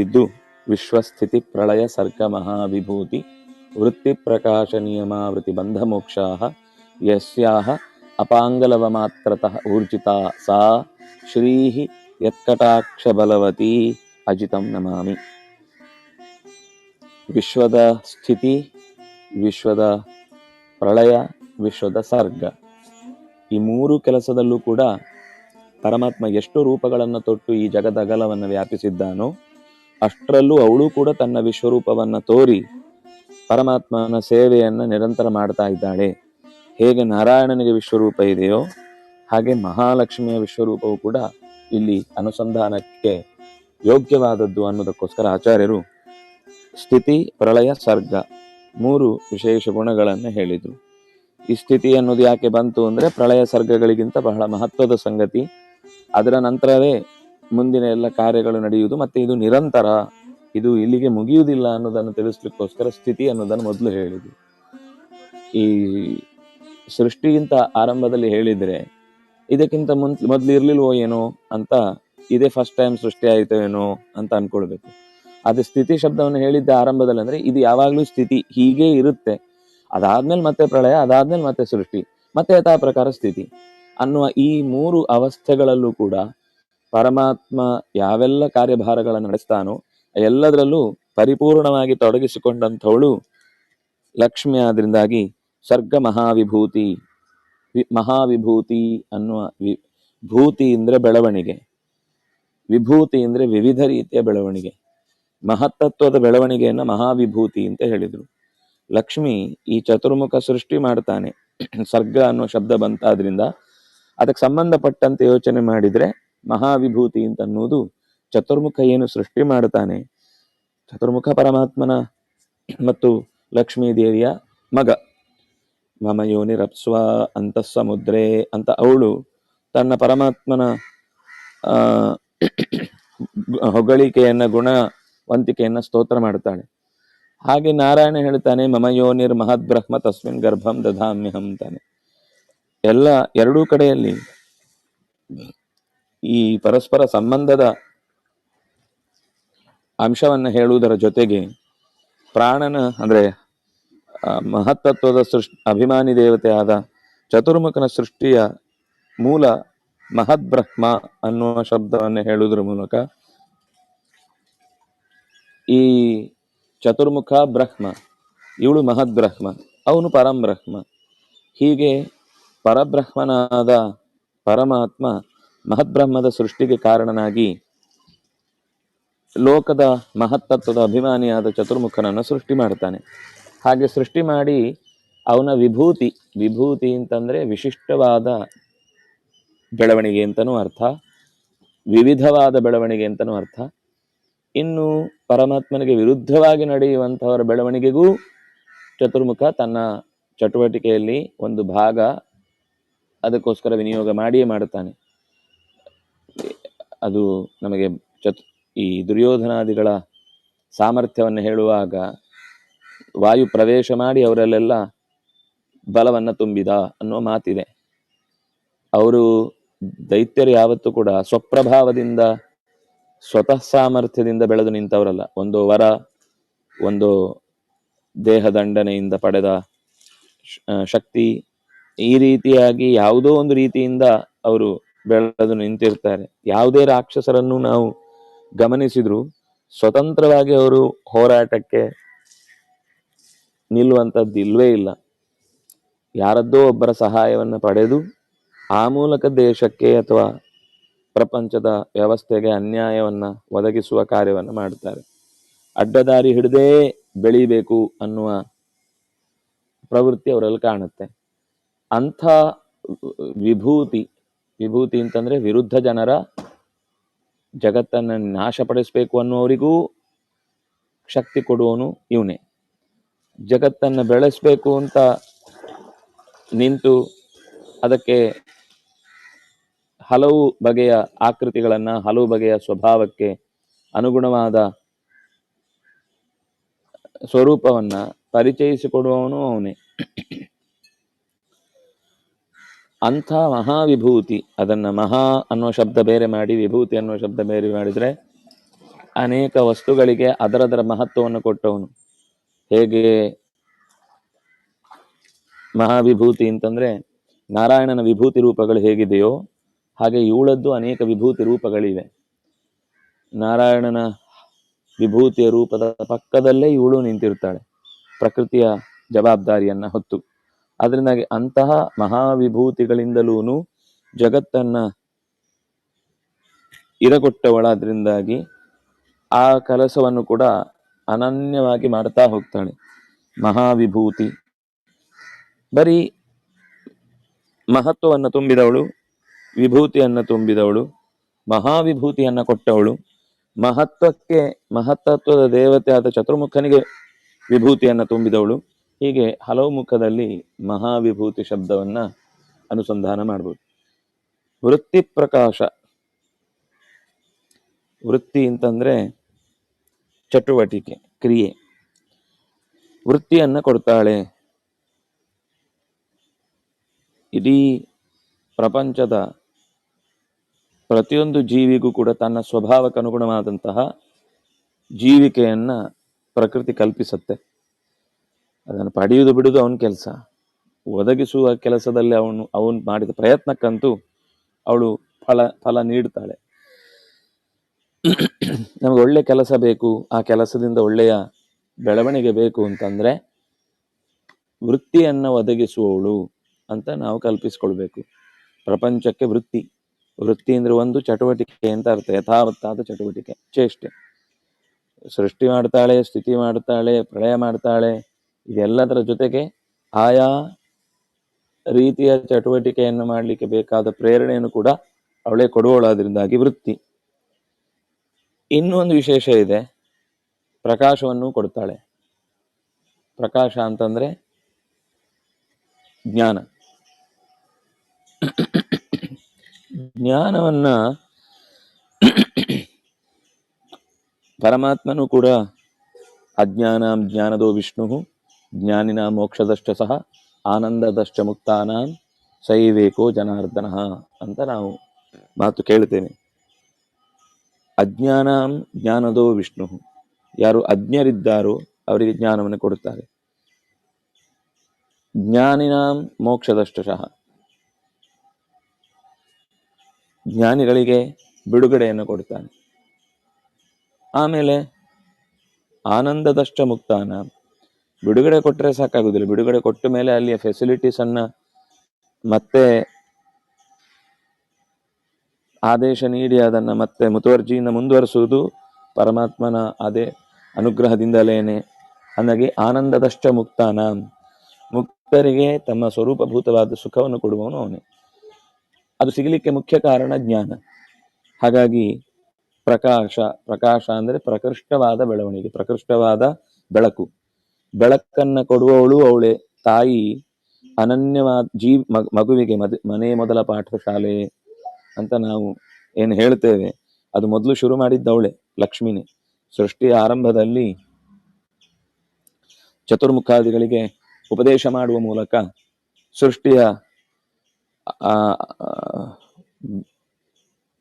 ಇದ್ದು ವಿಶ್ವಸ್ಥಿತಿ ಪ್ರಳಯ ಸರ್ಗ ಮಹಾವಿಭೂತಿ ಮೋಕ್ಷಾ ಯಸ್ಯಾಹ ಅಪಾಂಗಲವ ಮಾತ್ರತಃ ಊರ್ಜಿತಾ ಸಾ ಶ್ರೀಹಿ ಯತ್ಕಟಾಕ್ಷ ಬಲವತಿ ಅಜಿತಂ ನಮಾಮಿ. ವಿಶ್ವದ ಸ್ಥಿತಿ, ವಿಶ್ವದ ಪ್ರಳಯ, ವಿಶ್ವದ ಸರ್ಗ. ಈ ಮೂರು ಕೆಲಸದಲ್ಲೂ ಕೂಡ ಪರಮಾತ್ಮ ಎಷ್ಟು ರೂಪಗಳನ್ನು ತೊಟ್ಟು ಈ ಜಗದಗಲವನ್ನು ವ್ಯಾಪಿಸಿದ್ದಾನೋ ಅಷ್ಟರಲ್ಲೂ ಅವಳು ಕೂಡ ತನ್ನ ವಿಶ್ವರೂಪವನ್ನ ತೋರಿ ಪರಮಾತ್ಮನ ಸೇವೆಯನ್ನ ನಿರಂತರ ಮಾಡ್ತಾ ಇದ್ದಾಳೆ. ಹೇಗೆ ನಾರಾಯಣನಿಗೆ ವಿಶ್ವರೂಪ ಇದೆಯೋ ಹಾಗೆ ಮಹಾಲಕ್ಷ್ಮಿಯ ವಿಶ್ವರೂಪವು ಕೂಡ ಇಲ್ಲಿ ಅನುಸಂಧಾನಕ್ಕೆ ಯೋಗ್ಯವಾದದ್ದು ಅನ್ನೋದಕ್ಕೋಸ್ಕರ ಆಚಾರ್ಯರು ಸ್ಥಿತಿ, ಪ್ರಳಯ, ಸರ್ಗ ಮೂರು ವಿಶೇಷ ಗುಣಗಳನ್ನು ಹೇಳಿದರು. ಈ ಸ್ಥಿತಿ ಅನ್ನೋದು ಯಾಕೆ ಬಂತು ಅಂದ್ರೆ ಪ್ರಳಯ, ಸರ್ಗಗಳಿಗಿಂತ ಬಹಳ ಮಹತ್ವದ ಸಂಗತಿ. ಅದರ ನಂತರವೇ ಮುಂದಿನ ಎಲ್ಲ ಕಾರ್ಯಗಳು ನಡೆಯುವುದು ಮತ್ತೆ ಇದು ನಿರಂತರ, ಇದು ಇಲ್ಲಿಗೆ ಮುಗಿಯುವುದಿಲ್ಲ ಅನ್ನೋದನ್ನು ತಿಳಿಸ್ಲಿಕ್ಕೋಸ್ಕರ ಸ್ಥಿತಿ ಅನ್ನೋದನ್ನು ಮೊದಲು ಹೇಳಿದ್ವಿ. ಈ ಸೃಷ್ಟಿಗಿಂತ ಆರಂಭದಲ್ಲಿ ಹೇಳಿದ್ರೆ, ಇದಕ್ಕಿಂತ ಮುನ್, ಮೊದ್ಲು ಇರ್ಲಿಲ್ವೋ ಏನೋ ಅಂತ ಇದೇ ಫಸ್ಟ್ ಟೈಮ್ ಸೃಷ್ಟಿ ಆಯಿತೋ ಏನೋ ಅಂತ ಅನ್ಕೊಳ್ಬೇಕು. ಅದು ಸ್ಥಿತಿ ಶಬ್ದವನ್ನು ಹೇಳಿದ್ದ ಆರಂಭದಲ್ಲಿ ಅಂದ್ರೆ ಇದು ಯಾವಾಗ್ಲೂ ಸ್ಥಿತಿ, ಹೀಗೆ ಇರುತ್ತೆ. ಅದಾದ್ಮೇಲೆ ಮತ್ತೆ ಪ್ರಳಯ, ಅದಾದ್ಮೇಲೆ ಮತ್ತೆ ಸೃಷ್ಟಿ, ಮತ್ತೆ ಯಥಾ ಪ್ರಕಾರ ಸ್ಥಿತಿ ಅನ್ನುವ ಈ ಮೂರು ಅವಸ್ಥೆಗಳಲ್ಲೂ ಕೂಡ ಪರಮಾತ್ಮ ಯಾವೆಲ್ಲ ಕಾರ್ಯಭಾರಗಳನ್ನು ನಡೆಸ್ತಾನೋ ಎಲ್ಲದರಲ್ಲೂ ಪರಿಪೂರ್ಣವಾಗಿ ತೊಡಗಿಸಿಕೊಂಡಂಥವಳು ಲಕ್ಷ್ಮಿ ಆದ್ರಿಂದಾಗಿ ಸರ್ಗ ಮಹಾವಿಭೂತಿ ಮಹಾವಿಭೂತಿ ಅನ್ನುವ ವಿ ಭೂತಿ ಅಂದ್ರೆ ಬೆಳವಣಿಗೆ. ವಿಭೂತಿ ಅಂದ್ರೆ ವಿವಿಧ ರೀತಿಯ ಬೆಳವಣಿಗೆ. ಮಹತ್ತತ್ವದ ಬೆಳವಣಿಗೆಯನ್ನ ಮಹಾವಿಭೂತಿ ಅಂತ ಹೇಳಿದ್ರು. ಲಕ್ಷ್ಮಿ ಈ ಚತುರ್ಮುಖ ಸೃಷ್ಟಿ ಮಾಡ್ತಾನೆ. ಸರ್ಗ ಅನ್ನೋ ಶಬ್ದ ಬಂತಾದ್ರಿಂದ ಅದಕ್ಕೆ ಸಂಬಂಧಪಟ್ಟಂತೆ ಯೋಚನೆ ಮಾಡಿದ್ರೆ ಮಹಾವಿಭೂತಿ ಅಂತ ಅನ್ನೋದು ಚತುರ್ಮುಖ ಏನು ಸೃಷ್ಟಿ ಮಾಡ್ತಾನೆ ಚತುರ್ಮುಖ ಪರಮಾತ್ಮನ ಮತ್ತು ಲಕ್ಷ್ಮೀ ದೇವಿಯ ಮಗ. ಮಮ ಯೋನಿ ರಪ್ಸ್ವ ಅಂತ ಸಮುದ್ರೆ ಅಂತ ಅವಳು ತನ್ನ ಪರಮಾತ್ಮನ ಹೊಗಳಿಕೆಯನ್ನ ಗುಣ ಗುಣವಂತಿಕೆಯನ್ನ ಸ್ತೋತ್ರ ಮಾಡ್ತಾಳೆ ಹಾಗೆ ನಾರಾಯಣ ಹೇಳ್ತಾನೆ, ಮಮ ಯೋನಿರ್ ಮಹದ್ ಬ್ರಹ್ಮ ತಸ್ಮಿನ್ ಗರ್ಭಂ ದಧಾಮ್ಯಹಂ ಅಂತಾನೆ. ಎಲ್ಲ ಎರಡೂ ಕಡೆಯಲ್ಲಿ ಈ ಪರಸ್ಪರ ಸಂಬಂಧದ ಅಂಶವನ್ನ ಹೇಳುವುದರ ಜೊತೆಗೆ ಪ್ರಾಣನ ಅಂದ್ರೆ ಮಹತ್ತತ್ವದ ಸೃಷ್ಟಿ, ಅಭಿಮಾನಿ ದೇವತೆ ಆದ ಚತುರ್ಮುಖನ ಸೃಷ್ಟಿಯ ಮೂಲ ಮಹದ್ಬ್ರಹ್ಮ ಅನ್ನುವ ಶಬ್ದವನ್ನು ಹೇಳುವುದರ ಮೂಲಕ ಈ ಚತುರ್ಮುಖ ಬ್ರಹ್ಮ, ಇವಳು ಮಹದ್ಬ್ರಹ್ಮ, ಅವನು ಪರಂಬ್ರಹ್ಮ, ಹೀಗೆ ಪರಬ್ರಹ್ಮನಾದ ಪರಮಾತ್ಮ ಮಹದ್ಬ್ರಹ್ಮದ ಸೃಷ್ಟಿಗೆ ಕಾರಣನಾಗಿ ಲೋಕದ ಮಹತ್ತತ್ವದ ಅಭಿಮಾನಿಯಾದ ಚತುರ್ಮುಖನನ್ನು ಸೃಷ್ಟಿ ಮಾಡ್ತಾನೆ ಹಾಗೆ ಸೃಷ್ಟಿ ಮಾಡಿ ಅವನ ವಿಭೂತಿ ವಿಭೂತಿ ಅಂತಂದ್ರೆ ವಿಶಿಷ್ಟವಾದ ಬೆಳವಣಿಗೆ ಅಂತನೂ ಅರ್ಥ, ವಿವಿಧವಾದ ಬೆಳವಣಿಗೆ ಅಂತನೂ ಅರ್ಥ. ಇನ್ನು ಪರಮಾತ್ಮನಿಗೆ ವಿರುದ್ಧವಾಗಿ ನಡೆಯುವಂಥವರ ಬೆಳವಣಿಗೆಗೂ ಚತುರ್ಮುಖ ತನ್ನ ಚಟುವಟಿಕೆಯಲ್ಲಿ ಒಂದು ಭಾಗ ಅದಕ್ಕೋಸ್ಕರ ವಿನಿಯೋಗ ಮಾಡಿಯೇ ಮಾಡುತ್ತಾನೆ. ಅದು ನಮಗೆ ಚತ್, ಈ ದುರ್ಯೋಧನಾದಿಗಳ ಸಾಮರ್ಥ್ಯವನ್ನು ಹೇಳುವಾಗ ವಾಯು ಪ್ರವೇಶ ಮಾಡಿ ಅವರಲ್ಲೆಲ್ಲ ಬಲವನ್ನು ತುಂಬಿದ ಅನ್ನುವ ಮಾತಿದೆ. ಅವರು ದೈತ್ಯರು ಯಾವತ್ತೂ ಕೂಡ ಸ್ವಪ್ರಭಾವದಿಂದ, ಸ್ವತಃ ಸಾಮರ್ಥ್ಯದಿಂದ ಬೆಳೆದು ನಿಂತವರಲ್ಲ. ಒಂದು ವರ, ಒಂದು ದೇಹದಂಡನೆಯಿಂದ ಪಡೆದ ಶಕ್ತಿ ಈ ರೀತಿಯಾಗಿ ಯಾವುದೋ ಒಂದು ರೀತಿಯಿಂದ ಅವರು ಬೆಳೆದು ನಿಂತಿರ್ತಾರೆ. ಯಾವುದೇ ರಾಕ್ಷಸರನ್ನು ನಾವು ಗಮನಿಸಿದ್ರು ಸ್ವತಂತ್ರವಾಗಿ ಅವರು ಹೋರಾಟಕ್ಕೆ ನಿಲ್ಲುವಂಥದ್ದು ಇಲ್ವೇ ಇಲ್ಲ. ಯಾರದ್ದೋ ಒಬ್ಬರ ಸಹಾಯವನ್ನು ಪಡೆದು ಆ ಮೂಲಕ ದೇಶಕ್ಕೆ ಅಥವಾ ಪ್ರಪಂಚದ ವ್ಯವಸ್ಥೆಗೆ ಅನ್ಯಾಯವನ್ನ ಒದಗಿಸುವ ಕಾರ್ಯವನ್ನು ಮಾಡ್ತಾರೆ ಅಡ್ಡದಾರಿ ಹಿಡದೇ ಬೆಳೀಬೇಕು ಅನ್ನುವ ಪ್ರವೃತ್ತಿ ಅವರಲ್ಲಿ ಕಾಣುತ್ತೆ. ಅಂಥ ವಿಭೂತಿ ವಿಭೂತಿ ಅಂತಂದ್ರೆ ವಿರುದ್ಧ ಜನರ ಜಗತ್ತನ್ನು ನಾಶಪಡಿಸಬೇಕು ಅನ್ನುವರಿಗೂ ಶಕ್ತಿ ಕೊಡುವವನು ಇವನೇ. ಜಗತ್ತನ್ನು ಬೆಳೆಸಬೇಕು ಅಂತ ನಿಂತು ಅದಕ್ಕೆ ಹಲವು ಬಗೆಯ ಆಕೃತಿಗಳನ್ನ, ಹಲವು ಬಗೆಯ ಸ್ವಭಾವಕ್ಕೆ ಅನುಗುಣವಾದ ಸ್ವರೂಪವನ್ನ ಪರಿಚಯಿಸಿಕೊಡುವವನು ಅವನೇ. ಅಂಥ ಮಹಾವಿಭೂತಿ, ಅದನ್ನ ಮಹಾ ಅನ್ನೋ ಶಬ್ದ ಬೇರೆ ಮಾಡಿ, ವಿಭೂತಿ ಅನ್ನೋ ಶಬ್ದ ಬೇರೆ ಮಾಡಿದರೆ ಅನೇಕ ವಸ್ತುಗಳಿಗೆ ಅದರದರ ಮಹತ್ವವನ್ನು ಕೊಟ್ಟವನು. ಹೇಗೆ ಮಹಾವಿಭೂತಿ ಅಂತಂದ್ರೆ ನಾರಾಯಣನ ವಿಭೂತಿ ರೂಪಗಳು ಹೇಗಿದೆಯೋ ಹಾಗೆ ಇವಳದ್ದು ಅನೇಕ ವಿಭೂತಿ ರೂಪಗಳಿವೆ. ನಾರಾಯಣನ ವಿಭೂತಿಯ ರೂಪದ ಪಕ್ಕದಲ್ಲೇ ಇವಳು ನಿಂತಿರ್ತಾಳೆ, ಪ್ರಕೃತಿಯ ಜವಾಬ್ದಾರಿಯನ್ನ ಹೊತ್ತು. ಅದರಿಂದಾಗಿ ಅಂತಹ ಮಹಾವಿಭೂತಿಗಳಿಂದಲೂ ಜಗತ್ತನ್ನ ಇರಗೊಟ್ಟವಳಾದ್ರಿಂದಾಗಿ ಆ ಕೆಲಸವನ್ನು ಕೂಡ ಅನನ್ಯವಾಗಿ ಮಾಡ್ತಾ ಹೋಗ್ತಾಳೆ. ಮಹಾವಿಭೂತಿ. ಬರೀ ಮಹತ್ವವನ್ನು ತುಂಬಿದವಳು, ವಿಭೂತಿಯನ್ನ ತುಂಬಿದವಳು, ಮಹಾವಿಭೂತಿಯನ್ನ ಕೊಟ್ಟವಳು, ಮಹತ್ವಕ್ಕೆ ಮಹತ್ತತ್ವದ ದೇವತೆ ಆದ ಚತುರ್ಮುಖನಿಗೆ ವಿಭೂತಿಯನ್ನ ತುಂಬಿದವಳು ಹೀಗೆ ಹಲವು ಮುಖದಲ್ಲಿ ಮಹಾವಿಭೂತಿ ಶಬ್ದವನ್ನ ಅನುಸಂಧಾನ ಮಾಡ್ಬೋದು. ವೃತ್ತಿ ಪ್ರಕಾಶ. ವೃತ್ತಿ ಅಂತಂದ್ರೆ ಚಟುವಟಿಕೆ, ಕ್ರಿಯೆ. ವೃತ್ತಿಯನ್ನ ಕೊಡ್ತಾಳೆ. ಇಡೀ ಪ್ರಪಂಚದ ಪ್ರತಿಯೊಂದು ಜೀವಿಗೂ ಕೂಡ ತನ್ನ ಸ್ವಭಾವಕ್ಕೆ ಅನುಗುಣವಾದಂತಹ ಜೀವಿಕೆಯನ್ನ ಪ್ರಕೃತಿ ಕಲ್ಪಿಸುತ್ತೆ. ಅದನ್ನು ಪಡೆಯುವುದು ಬಿಡುವುದು ಅವನ ಕೆಲಸ. ಒದಗಿಸುವ ಕೆಲಸದಲ್ಲಿ ಅವನು ಅವನು ಮಾಡಿದ ಪ್ರಯತ್ನಕ್ಕಂತೂ ಅವಳು ಫಲ ಫಲ ನೀಡ್ತಾಳೆ ನಮಗೆ ಒಳ್ಳೆ ಕೆಲಸ ಬೇಕು, ಆ ಕೆಲಸದಿಂದ ಒಳ್ಳೆಯ ಬೆಳವಣಿಗೆ ಬೇಕು ಅಂತಂದ್ರೆ ವೃತ್ತಿಯನ್ನ ಒದಗಿಸುವವಳು ಅಂತ ನಾವು ಕಲ್ಪಿಸ್ಕೊಳ್ಬೇಕು. ಪ್ರಪಂಚಕ್ಕೆ ವೃತ್ತಿ. ವೃತ್ತಿ ಅಂದ್ರೆ ಒಂದು ಚಟುವಟಿಕೆ ಅಂತ ಅರ್ಥ, ಯಥಾವತ್ತಾದ ಚಟುವಟಿಕೆ. ಚೇಷ್ಟೆ ಸೃಷ್ಟಿ ಮಾಡ್ತಾಳೆ ಸ್ಥಿತಿ ಮಾಡ್ತಾಳೆ, ಪ್ರಳಯ ಮಾಡ್ತಾಳೆ ಇದೆಲ್ಲದರ ಜೊತೆಗೆ ಆಯಾ ರೀತಿಯ ಚಟುವಟಿಕೆಯನ್ನು ಮಾಡಲಿಕ್ಕೆ ಬೇಕಾದ ಪ್ರೇರಣೆಯನ್ನು ಕೂಡ ಅವಳೇ ಕೊಡುವಳಾದ್ರಿಂದಾಗಿ ವೃತ್ತಿ. ಇನ್ನೊಂದು ವಿಶೇಷ ಇದೆ, ಪ್ರಕಾಶವನ್ನು ಕೊಡ್ತಾಳೆ. ಪ್ರಕಾಶ ಅಂತಂದ್ರೆ ಜ್ಞಾನ. ಜ್ಞಾನವನ್ನ ಪರಮಾತ್ಮನು ಕೂಡ ಅಜ್ಞಾನ, ಜ್ಞಾನದೋ ವಿಷ್ಣು ಜ್ಞಾನಿನ ಮೋಕ್ಷದಷ್ಟ ಸಹ ಆನಂದದಷ್ಟ ಮುಕ್ತಾನಾಂ ಸೈವೇಕೋ ಜನಾರ್ದನ ಅಂತ ನಾವು ಮಾತು ಕೇಳ್ತೇನೆ. ಅಜ್ಞಾನ ಜ್ಞಾನದೋ ವಿಷ್ಣು. ಯಾರು ಅಜ್ಞರಿದ್ದಾರೋ ಅವರಿಗೆ ಜ್ಞಾನವನ್ನು ಕೊಡುತ್ತಾರೆ. ಜ್ಞಾನಿನ ಮೋಕ್ಷದಷ್ಟು ಸಹ. ಜ್ಞಾನಿಗಳಿಗೆ ಬಿಡುಗಡೆಯನ್ನು ಕೊಡುತ್ತಾನೆ. ಆಮೇಲೆ ಆನಂದದಷ್ಟ ಮುಕ್ತಾನ ಬಿಡುಗಡೆ ಕೊಟ್ಟರೆ ಸಾಕಾಗುದಿಲ್ಲ. ಬಿಡುಗಡೆ ಕೊಟ್ಟ ಮೇಲೆ ಅಲ್ಲಿಯ ಫೆಸಿಲಿಟೀಸ್ ಅನ್ನ ಮತ್ತೆ ಆದೇಶ ನೀಡಿ ಅದನ್ನ ಮತ್ತೆ ಮುತುವರ್ಜಿಯಿಂದ ಮುಂದುವರಿಸುವುದು ಪರಮಾತ್ಮನ ಅದೇ ಅನುಗ್ರಹದಿಂದಲೇನೆ. ಅಂದಾಗಿ ಆನಂದದಷ್ಟ ಮುಕ್ತಾನ. ಮುಕ್ತರಿಗೆ ತಮ್ಮ ಸ್ವರೂಪಭೂತವಾದ ಸುಖವನ್ನು ಕೊಡುವವನು ಅವನೇ. ಅದು ಸಿಗಲಿಕ್ಕೆ ಮುಖ್ಯ ಕಾರಣ ಜ್ಞಾನ. ಹಾಗಾಗಿ ಪ್ರಕಾಶ ಪ್ರಕಾಶ ಅಂದ್ರೆ ಪ್ರಕೃಷ್ಟವಾದ ಬೆಳವಣಿಗೆ, ಪ್ರಕೃಷ್ಟವಾದ ಬೆಳಕು. ಬೆಳಕನ್ನ ಕೊಡುವವಳು ಅವಳೆ. ತಾಯಿ ಅನನ್ಯವಾದ ಜೀ ಮಗುವಿಗೆ ಮದ್ ಮನೆ ಮೊದಲ ಪಾಠಶಾಲೆ ಅಂತ ನಾವು ಏನು ಹೇಳ್ತೇವೆ. ಅದು ಮೊದಲು ಶುರು ಮಾಡಿದ್ದವಳೆ ಲಕ್ಷ್ಮಿನೇ. ಸೃಷ್ಟಿಯ ಆರಂಭದಲ್ಲಿ ಚತುರ್ಮುಖಾದಿಗಳಿಗೆ ಉಪದೇಶ ಮಾಡುವ ಮೂಲಕ ಸೃಷ್ಟಿಯ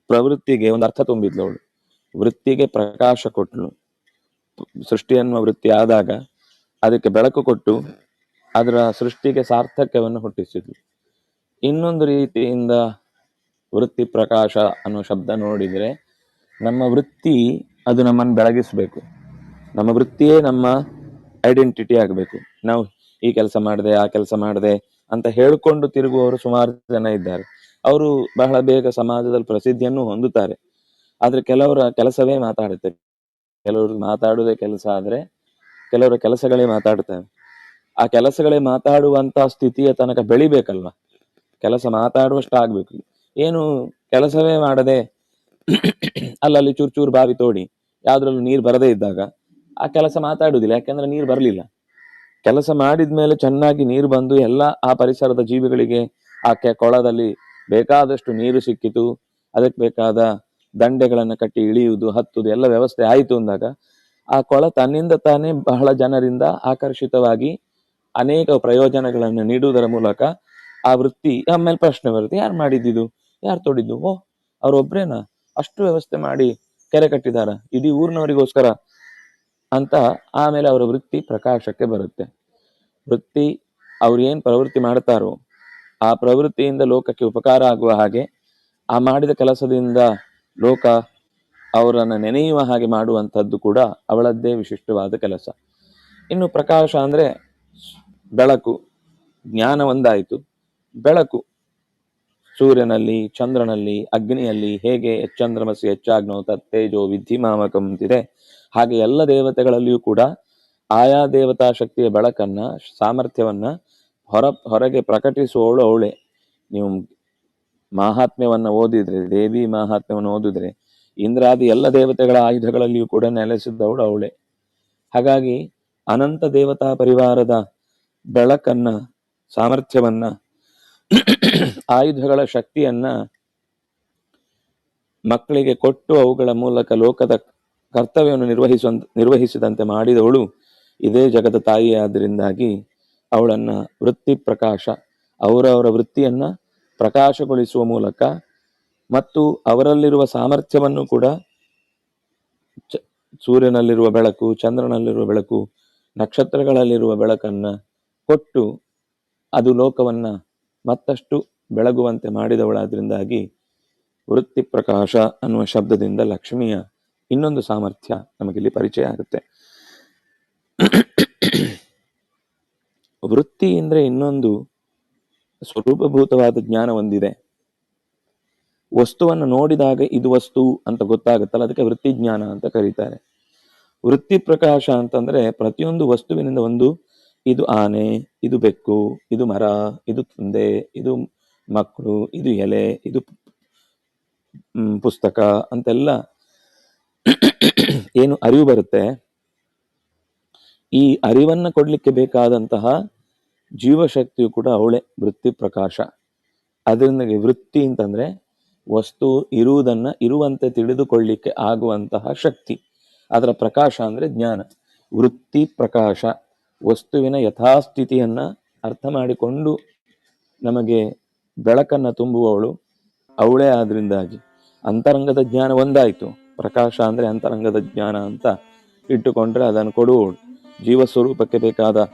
ಪ್ರವೃತ್ತಿಗೆ ಒಂದು ಅರ್ಥ ತುಂಬಿದ್ಲು ಅವಳು. ವೃತ್ತಿಗೆ ಪ್ರಕಾಶ ಕೊಟ್ಲು. ಸೃಷ್ಟಿ ಅನ್ನುವ ವೃತ್ತಿ ಆದಾಗ ಅದಕ್ಕೆ ಬೆಳಕು ಕೊಟ್ಟು ಅದರ ಸೃಷ್ಟಿಗೆ ಸಾರ್ಥಕ್ಯವನ್ನು ಹುಟ್ಟಿಸಿದ್ಲು. ಇನ್ನೊಂದು ರೀತಿಯಿಂದ ವೃತ್ತಿ ಪ್ರಕಾಶ ಅನ್ನೋ ಶಬ್ದ ನೋಡಿದರೆ ನಮ್ಮ ವೃತ್ತಿ ಅದು ನಮ್ಮನ್ನು ಬೆಳಗಿಸಬೇಕು. ನಮ್ಮ ವೃತ್ತಿಯೇ ನಮ್ಮ ಐಡೆಂಟಿಟಿ ಆಗಬೇಕು. ನಾವು ಈ ಕೆಲಸ ಮಾಡಿದೆ, ಆ ಕೆಲಸ ಮಾಡಿದೆ ಅಂತ ಹೇಳಿಕೊಂಡು ತಿರುಗುವವರು ಸುಮಾರು ಜನ ಇದ್ದಾರೆ. ಅವರು ಬಹಳ ಬೇಗ ಸಮಾಜದಲ್ಲಿ ಪ್ರಸಿದ್ಧಿಯನ್ನು ಹೊಂದುತ್ತಾರೆ. ಆದರೆ ಕೆಲವರ ಕೆಲಸವೇ ಮಾತಾಡುತ್ತೆ. ಕೆಲವರು ಮಾತಾಡುವುದೇ ಕೆಲಸ ಆದ್ರೆ ಕೆಲವರ ಕೆಲಸಗಳೇ ಮಾತಾಡ್ತಾರೆ. ಆ ಕೆಲಸಗಳೇ ಮಾತಾಡುವಂತಹ ಸ್ಥಿತಿಯ ತನಕ ಬೆಳಿಬೇಕಲ್ವಾ? ಕೆಲಸ ಮಾತಾಡುವಷ್ಟು ಆಗ್ಬೇಕು. ಏನು ಕೆಲಸವೇ ಮಾಡದೆ ಅಲ್ಲಲ್ಲಿ ಚೂರು ಚೂರು ಬಾವಿ ತೋಡಿ, ಯಾವ್ದ್ರಲ್ಲೂ ನೀರು ಬರದೇ ಇದ್ದಾಗ ಆ ಕೆಲಸ ಮಾತಾಡುವುದಿಲ್ಲ ಯಾಕೆಂದ್ರೆ ನೀರು ಬರಲಿಲ್ಲ. ಕೆಲಸ ಮಾಡಿದ್ಮೇಲೆ ಚೆನ್ನಾಗಿ ನೀರು ಬಂದು ಎಲ್ಲ ಆ ಪರಿಸರದ ಜೀವಿಗಳಿಗೆ ಆ ಕೆ ಕೊಳದಲ್ಲಿ ಬೇಕಾದಷ್ಟು ನೀರು ಸಿಕ್ಕಿತು. ಅದಕ್ಕೆ ಬೇಕಾದ ದಂಡೆಗಳನ್ನು ಕಟ್ಟಿ ಇಳಿಯುವುದು ಹತ್ತುದು ಎಲ್ಲ ವ್ಯವಸ್ಥೆ ಆಯಿತು ಅಂದಾಗ ಆ ಕೊಳ ತನ್ನಿಂದ ತಾನೇ ಬಹಳ ಜನರಿಂದ ಆಕರ್ಷಿತವಾಗಿ ಅನೇಕ ಪ್ರಯೋಜನಗಳನ್ನು ನೀಡುವುದರ ಮೂಲಕ ಆ ವೃತ್ತಿ ಆಮೇಲೆ ಪ್ರಶ್ನೆ ಬರುತ್ತೆ, ಯಾರು ಮಾಡಿದ್ದಿದು? ಯಾರು ತೊಡಿದ್ದು? ಓ ಅವ್ರೊಬ್ರೇನ ಅಷ್ಟು ವ್ಯವಸ್ಥೆ ಮಾಡಿ ಕೆರೆ ಕಟ್ಟಿದಾರ? ಇಡೀ ಊರಿನವರಿಗೋಸ್ಕರ ಅಂತ ಆಮೇಲೆ ಅವರ ವೃತ್ತಿ ಪ್ರಕಾಶಕ್ಕೆ ಬರುತ್ತೆ. ವೃತ್ತಿ ಅವ್ರು ಏನ್ ಪ್ರವೃತ್ತಿ ಮಾಡ್ತಾರೋ, ಆ ಪ್ರವೃತ್ತಿಯಿಂದ ಲೋಕಕ್ಕೆ ಉಪಕಾರ ಆಗುವ ಹಾಗೆ ಆ ಮಾಡಿದ ಕೆಲಸದಿಂದ ಲೋಕ ಅವರನ್ನ ನೆನೆಯುವ ಹಾಗೆ ಮಾಡುವಂಥದ್ದು ಕೂಡ ಅವಳದ್ದೇ ವಿಶಿಷ್ಟವಾದ ಕೆಲಸ. ಇನ್ನು ಪ್ರಕಾಶ ಅಂದ್ರೆ ಬೆಳಕು, ಜ್ಞಾನ ಒಂದಾಯಿತು. ಬೆಳಕು, ಸೂರ್ಯನಲ್ಲಿ, ಚಂದ್ರನಲ್ಲಿ, ಅಗ್ನಿಯಲ್ಲಿ ಹೇಗೆ ಚಂದ್ರಮಸಿ ಹೆಚ್ಚಾಗ್ನೋ, ತತ್ತೇಜೋ ವಿದ್ಧಿಮಾಮಕಂ ಅಂತಿದೆ. ಹಾಗೆ ಎಲ್ಲ ದೇವತೆಗಳಲ್ಲಿಯೂ ಕೂಡ ಆಯಾ ದೇವತಾ ಶಕ್ತಿಯ ಬೆಳಕನ್ನ, ಸಾಮರ್ಥ್ಯವನ್ನ ಹೊರ, ಹೊರಗೆ ಪ್ರಕಟಿಸುವವಳು ಅವಳೆ. ನೀವು ಮಾಹಾತ್ಮ್ಯವನ್ನು ಓದಿದ್ರೆ, ದೇವಿ ಮಾಹಾತ್ಮ್ಯವನ್ನು ಓದಿದ್ರೆ ಇಂದ್ರಾದಿ ಎಲ್ಲ ದೇವತೆಗಳ ಆಯುಧಗಳಲ್ಲಿಯೂ ಕೂಡ ನೆಲೆಸಿದ್ದವಳು ಅವಳೆ. ಹಾಗಾಗಿ ಅನಂತ ದೇವತಾ ಪರಿವಾರದ ಬೆಳಕನ್ನ, ಸಾಮರ್ಥ್ಯವನ್ನ, ಆಯುಧಗಳ ಶಕ್ತಿಯನ್ನ ಮಕ್ಕಳಿಗೆ ಕೊಟ್ಟು ಅವುಗಳ ಮೂಲಕ ಲೋಕದ ಕರ್ತವ್ಯವನ್ನು ನಿರ್ವಹಿಸುವ, ನಿರ್ವಹಿಸಿದಂತೆ ಮಾಡಿದವಳು ಇದೇ ಜಗದ ತಾಯಿಯಾದ್ರಿಂದಾಗಿ ಅವಳನ್ನ ವೃತ್ತಿ ಪ್ರಕಾಶ ಅವರವರ ವೃತ್ತಿಯನ್ನ ಪ್ರಕಾಶಗೊಳಿಸುವ ಮೂಲಕ ಮತ್ತು ಅವರಲ್ಲಿರುವ ಸಾಮರ್ಥ್ಯವನ್ನು ಕೂಡ ಸೂರ್ಯನಲ್ಲಿರುವ ಬೆಳಕು, ಚಂದ್ರನಲ್ಲಿರುವ ಬೆಳಕು, ನಕ್ಷತ್ರಗಳಲ್ಲಿರುವ ಬೆಳಕನ್ನ ಕೊಟ್ಟು ಅದು ಲೋಕವನ್ನ ಮತ್ತಷ್ಟು ಬೆಳಗುವಂತೆ ಮಾಡಿದವಳಾದ್ರಿಂದಾಗಿ ವೃತ್ತಿ ಪ್ರಕಾಶ ಅನ್ನುವ ಶಬ್ದದಿಂದ ಲಕ್ಷ್ಮಿಯ ಇನ್ನೊಂದು ಸಾಮರ್ಥ್ಯ ನಮಗಿಲ್ಲಿ ಪರಿಚಯ ಆಗುತ್ತೆ. ವೃತ್ತಿ ಅಂದ್ರೆ ಇನ್ನೊಂದು ಸ್ವರೂಪಭೂತವಾದ ಜ್ಞಾನ ಒಂದಿದೆ ವಸ್ತುವನ್ನು ನೋಡಿದಾಗ ಇದು ವಸ್ತು ಅಂತ ಗೊತ್ತಾಗುತ್ತಲ್ಲ, ಅದಕ್ಕೆ ವೃತ್ತಿ ಜ್ಞಾನ ಅಂತ ಕರೀತಾರೆ. ವೃತ್ತಿ ಪ್ರಕಾಶ ಅಂತಂದ್ರೆ ಪ್ರತಿಯೊಂದು ವಸ್ತುವಿನಿಂದ ಒಂದು, ಇದು ಆನೆ, ಇದು ಬೆಕ್ಕು, ಇದು ಮರ, ಇದು ತಂದೆ, ಇದು ಮಕ್ಕಳು, ಇದು ಎಲೆ, ಇದು ಪುಸ್ತಕ ಅಂತೆಲ್ಲ ಏನು ಅರಿವು ಬರುತ್ತೆ? ಈ ಅರಿವನ್ನ ಕೊಡ್ಲಿಕ್ಕೆ ಬೇಕಾದಂತಹ ಜೀವಶಕ್ತಿಯು ಕೂಡ ಅವಳೆ ವೃತ್ತಿ ಪ್ರಕಾಶ. ಅದರಿಂದ ವೃತ್ತಿ ಅಂತಂದ್ರೆ ವಸ್ತು ಇರುವುದನ್ನ ಇರುವಂತೆ ತಿಳಿದುಕೊಳ್ಳಿಕ್ಕೆ ಆಗುವಂತಹ ಶಕ್ತಿ. ಅದರ ಪ್ರಕಾಶ ಅಂದ್ರೆ ಜ್ಞಾನ. ವೃತ್ತಿ ಪ್ರಕಾಶ. ವಸ್ತುವಿನ ಯಥಾಸ್ಥಿತಿಯನ್ನು ಅರ್ಥ ಮಾಡಿಕೊಂಡು ನಮಗೆ ಬೆಳಕನ್ನ ತುಂಬುವವಳು ಅವಳೇ ಆದ್ರಿಂದಾಗಿ. ಅಂತರಂಗದ ಜ್ಞಾನ ಒಂದಾಯ್ತು. ಪ್ರಕಾಶ ಅಂದ್ರೆ ಅಂತರಂಗದ ಜ್ಞಾನ ಅಂತ ಇಟ್ಟುಕೊಂಡ್ರೆ ಅದನ್ನು ಕೊಡುವವಳು. ಜೀವ ಸ್ವರೂಪಕ್ಕೆ ಬೇಕಾದ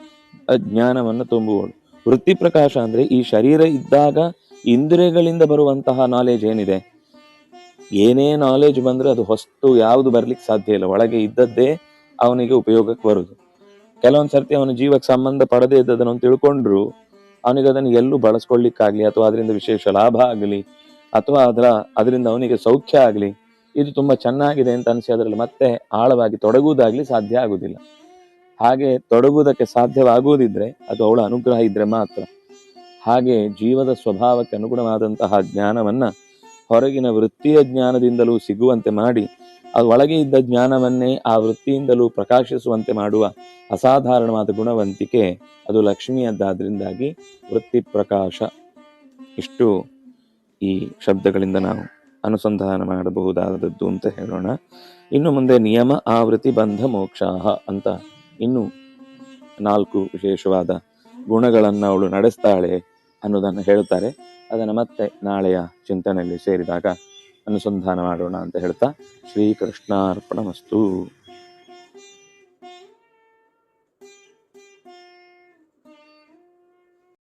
ಜ್ಞಾನವನ್ನು ತುಂಬುವವಳು. ವೃತ್ತಿ ಪ್ರಕಾಶ ಅಂದ್ರೆ ಈ ಶರೀರ ಇದ್ದಾಗ ಇಂದ್ರಿಯಗಳಿಂದ ಬರುವಂತಹ ನಾಲೆಜ್ ಏನಿದೆ? ಏನೇ ನಾಲೆಜ್ ಬಂದ್ರೆ ಅದು ಹೊಸ್ತು ಯಾವುದು ಬರ್ಲಿಕ್ಕೆ ಸಾಧ್ಯ ಇಲ್ಲ. ಒಳಗೆ ಇದ್ದದ್ದೇ ಅವನಿಗೆ ಉಪಯೋಗಕ್ಕೆ ಬರುದು. ಕೆಲವೊಂದು ಸರ್ತಿ ಅವನ ಜೀವಕ್ಕೆ ಸಂಬಂಧ ಪಡದೇ ಇದ್ದದನ್ನು ತಿಳ್ಕೊಂಡ್ರು, ಅವನಿಗೆ ಅದನ್ನು ಎಲ್ಲೂ ಬಳಸ್ಕೊಳ್ಳಿಕ್ಕಾಗ್ಲಿ, ಅಥವಾ ಅದರಿಂದ ವಿಶೇಷ ಲಾಭ ಆಗಲಿ, ಅಥವಾ ಅದರ, ಅದರಿಂದ ಅವನಿಗೆ ಸೌಖ್ಯ ಆಗಲಿ, ಇದು ತುಂಬಾ ಚೆನ್ನಾಗಿದೆ ಅಂತ ಅನಿಸಿ ಅದರಲ್ಲಿ ಮತ್ತೆ ಆಳವಾಗಿ ತೊಡಗುವುದಾಗ್ಲಿ ಸಾಧ್ಯ ಆಗುದಿಲ್ಲ ಹಾಗೆ ತೊಡಗುವುದಕ್ಕೆ ಸಾಧ್ಯವಾಗುವುದಿದ್ರೆ ಅದು ಅವಳ ಅನುಗ್ರಹ ಇದ್ರೆ ಮಾತ್ರ. ಹಾಗೆ ಜೀವದ ಸ್ವಭಾವಕ್ಕೆ ಅನುಗುಣವಾದಂತಹ ಜ್ಞಾನವನ್ನ ಹೊರಗಿನ ವೃತ್ತಿಯ ಜ್ಞಾನದಿಂದಲೂ ಸಿಗುವಂತೆ ಮಾಡಿ, ಅದು ಒಳಗೆ ಇದ್ದ ಜ್ಞಾನವನ್ನೇ ಆ ವೃತ್ತಿಯಿಂದಲೂ ಪ್ರಕಾಶಿಸುವಂತೆ ಮಾಡುವ ಅಸಾಧಾರಣವಾದ ಗುಣವಂತಿಕೆ ಅದು ಲಕ್ಷ್ಮಿಯದ್ದಾದ್ರಿಂದಾಗಿ ವೃತ್ತಿ ಪ್ರಕಾಶ. ಇಷ್ಟು ಈ ಶಬ್ದಗಳಿಂದ ನಾವು ಅನುಸಂಧಾನ ಮಾಡಬಹುದಾದದ್ದು ಅಂತ ಹೇಳೋಣ. ಇನ್ನು ಮುಂದೆ ನಿಯಮ ಆವೃತ್ತಿ ಬಂಧ ಮೋಕ್ಷಾಹ ಅಂತ ಇನ್ನು ನಾಲ್ಕು ವಿಶೇಷವಾದ ಗುಣಗಳನ್ನು ಅವಳು ನಡೆಸ್ತಾಳೆ. ಅನ್ನೋದನ್ನು ಹೇಳ್ತಾರೆ ಅದನ್ನು ಮತ್ತೆ ನಾಳೆಯ ಚಿಂತನೆಯಲ್ಲಿ ಸೇರಿದಾಗ ಅನುಸಂಧಾನ ಮಾಡೋಣ ಅಂತ ಹೇಳ್ತಾ ಶ್ರೀಕೃಷ್ಣಾರ್ಪಣಮಸ್ತು.